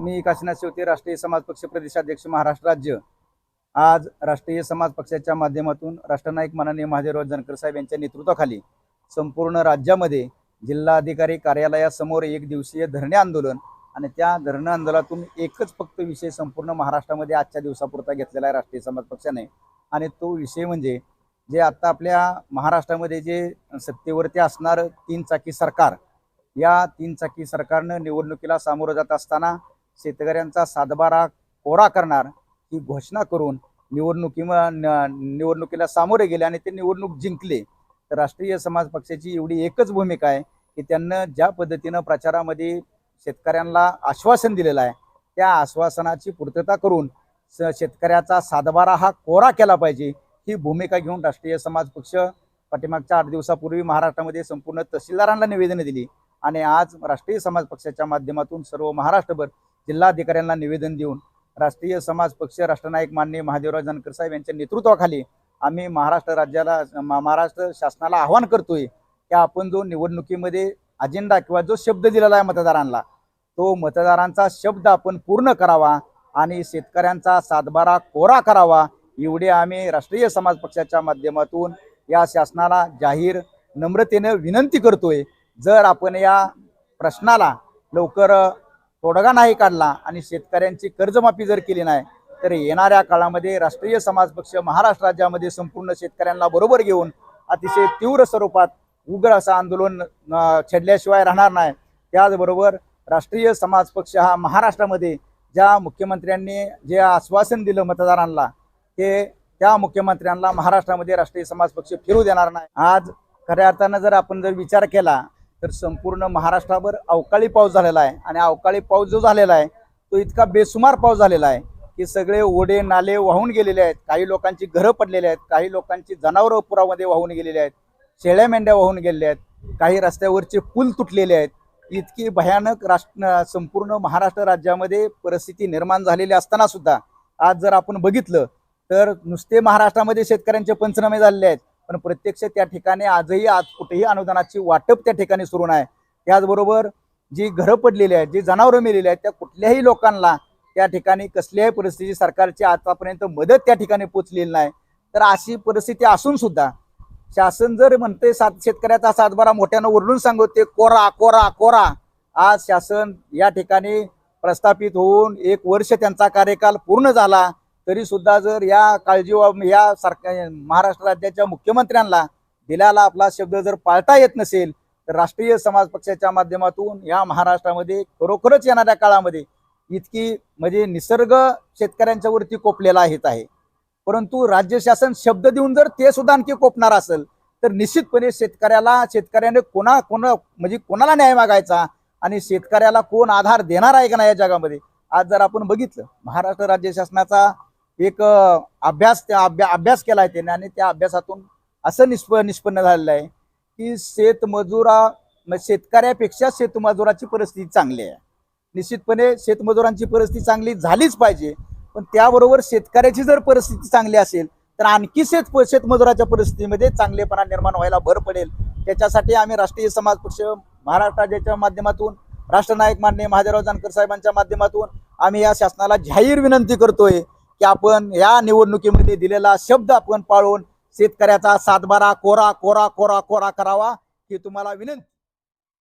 मी काशीनाथ शेवते राष्ट्रीय समाज पक्ष प्रदेशाध्यक्ष महाराष्ट्र राज्य. आज राष्ट्रीय समाज पक्षाच्या माध्यमातून राष्ट्रनायक माननीय महादेवराव जानकर साहेब यांच्या नेतृत्वाखाली संपूर्ण राज्यामध्ये जिल्हाधिकारी कार्यालयासमोर एक दिवसीय धरणे आंदोलन आणि त्या धरणं आंदोलनातून एकच फक्त विषय संपूर्ण महाराष्ट्रामध्ये आजच्या दिवसापुरता घेतलेला आहे राष्ट्रीय समाज पक्षाने. आणि तो विषय म्हणजे जे आता आपल्या महाराष्ट्रामध्ये जे सत्तेवरती असणारं तीन चाकी सरकार या तीन चाकी सरकारनं निवडणुकीला सामोरं जात असताना शेतकऱ्यांचा सातबारा कोरा करणार ही घोषणा करून निवडणुकी निवडणुकीला सामोरे गेले आणि ते निवडणूक जिंकले. तर राष्ट्रीय समाज पक्षाची एवढी एकच भूमिका आहे की त्यांना ज्या पद्धतीनं प्रचारामध्ये शेतकऱ्यांना आश्वासन दिलेलं आहे त्या आश्वासनाची पूर्तता करून स शेतकऱ्याचा सातबारा हा कोरा केला पाहिजे ही भूमिका घेऊन राष्ट्रीय समाज पक्ष पाठीमागच्या आठ दिवसापूर्वी महाराष्ट्रामध्ये संपूर्ण तहसीलदारांना निवेदनं दिली. आणि आज राष्ट्रीय समाज पक्षाच्या माध्यमातून सर्व महाराष्ट्रभर जिल्हाधिकाऱ्यांना निवेदन देऊन राष्ट्रीय समाज पक्ष राष्ट्रनायक माननीय महादेवराव जानकर साहेब यांच्या नेतृत्वाखाली आम्ही महाराष्ट्र राज्याला महाराष्ट्र शासनाला आवाहन करतोय की आपण जो निवडणुकीमध्ये अजेंडा किंवा जो शब्द दिलेला आहे मतदारांना तो मतदारांचा शब्द आपण पूर्ण करावा आणि शेतकऱ्यांचा सातबारा कोरा करावा एवढे आम्ही राष्ट्रीय समाज पक्षाच्या माध्यमातून या शासनाला जाहीर नम्रतेनं विनंती करतोय. जर आपण या प्रश्नाला लवकर तोडगा नाही काढला आणि शेतकऱ्यांची कर्जमाफी जर केली नाही तर येणाऱ्या काळामध्ये राष्ट्रीय समाज पक्ष महाराष्ट्र राज्यामध्ये संपूर्ण शेतकऱ्यांना बरोबर घेऊन अतिशय तीव्र स्वरूपात उग्र असं आंदोलन छेडल्याशिवाय राहणार नाही. त्याचबरोबर राष्ट्रीय समाज पक्ष हा महाराष्ट्रामध्ये ज्या मुख्यमंत्र्यांनी जे आश्वासन दिलं मतदारांना ते त्या मुख्यमंत्र्यांना महाराष्ट्रामध्ये राष्ट्रीय समाज पक्ष फिरू देणार नाही. आज खऱ्या अर्थानं जर आपण जर विचार केला तर संपूर्ण महाराष्ट्राभर अवकाळी पाऊस झालेला आहे. आणि अवकाळी पाऊस जो झालेला आहे तो इतका बेसुमार पाऊस झालेला आहे की सगळे ओढे नाले वाहून गेलेले आहेत. काही लोकांची घरं पडलेली आहेत काही लोकांची जनावरं पुरामध्ये वाहून गेलेली आहेत शेळ्या मेंढ्या वाहून गेलेल्या आहेत काही रस्त्यावरचे पूल तुटलेले आहेत. इतकी भयानक राष्ट्र संपूर्ण महाराष्ट्र राज्यामध्ये परिस्थिती निर्माण झालेली असताना सुद्धा आज जर आपण बघितलं तर नुसते महाराष्ट्रामध्ये शेतकऱ्यांचे पंचनामे झालेले आहेत. पण प्रत्यक्ष त्या ठिकाणी आजही आज कुठेही अनुदानाची वाटप त्या ठिकाणी सुरू नाही. त्याचबरोबर जी घरं पडलेली आहेत जी जनावरं मेलेली आहेत त्या कुठल्याही लोकांना त्या ठिकाणी कसल्याही परिस्थिती सरकारची आतापर्यंत मदत त्या ठिकाणी पोचलेली नाही. तर अशी परिस्थिती असून सुद्धा शासन जर म्हणते सात शेतकऱ्याचा सातबारा मोठ्यानं ओरडून सांगते कोरा कोरा कोरा. आज शासन या ठिकाणी प्रस्थापित होऊन एक वर्ष त्यांचा कार्यकाल पूर्ण झाला. तरी सुद्धा जर या काळजी या सरकार महाराष्ट्र राज्याच्या मुख्यमंत्र्यांना दिल्याला आपला शब्द जर पाळता येत नसेल तर राष्ट्रीय समाज पक्षाच्या माध्यमातून या महाराष्ट्रामध्ये खरोखरच येणाऱ्या काळामध्ये इतकी म्हणजे निसर्ग शेतकऱ्यांच्या वरती कोपलेला येत आहे. परंतु राज्य शासन शब्द देऊन जर ते सुद्धा आणखी कोपणार असेल तर निश्चितपणे शेतकऱ्याला शेतकऱ्याने कोणा कोणा म्हणजे कोणाला न्याय मागायचा आणि शेतकऱ्याला कोण आधार देणार आहे का नाही या जगामध्ये आज जर आपण बघितलं महाराष्ट्र राज्य शासनाचा एक अभ्यास त्या अभ्या अभ्यास केला आहे त्याने आणि त्या अभ्यासातून असं निष्प निष्पन्न झालेलं आहे की शेतमजुरा शेतकऱ्यापेक्षा शेतमजुराची परिस्थिती चांगली आहे. निश्चितपणे शेतमजुरांची परिस्थिती चांगली झालीच पाहिजे पण त्याबरोबर शेतकऱ्याची जर परिस्थिती चांगली असेल तर आणखी शेत शेतमजुराच्या परिस्थितीमध्ये चांगलेपणा निर्माण व्हायला भर पडेल. त्याच्यासाठी आम्ही राष्ट्रीय समाज पक्ष महाराष्ट्र राज्याच्या माध्यमातून राष्ट्रनायक माननीय महादेवराव जानकर साहेबांच्या माध्यमातून आम्ही या शासनाला जाहीर विनंती करतोय की आपण या निवडणुकीमध्ये दिलेला शब्द आपण पाळून शेतकऱ्याचा सातबारा कोरा कोरा कोरा कोरा करावा ही तुम्हाला विनंती.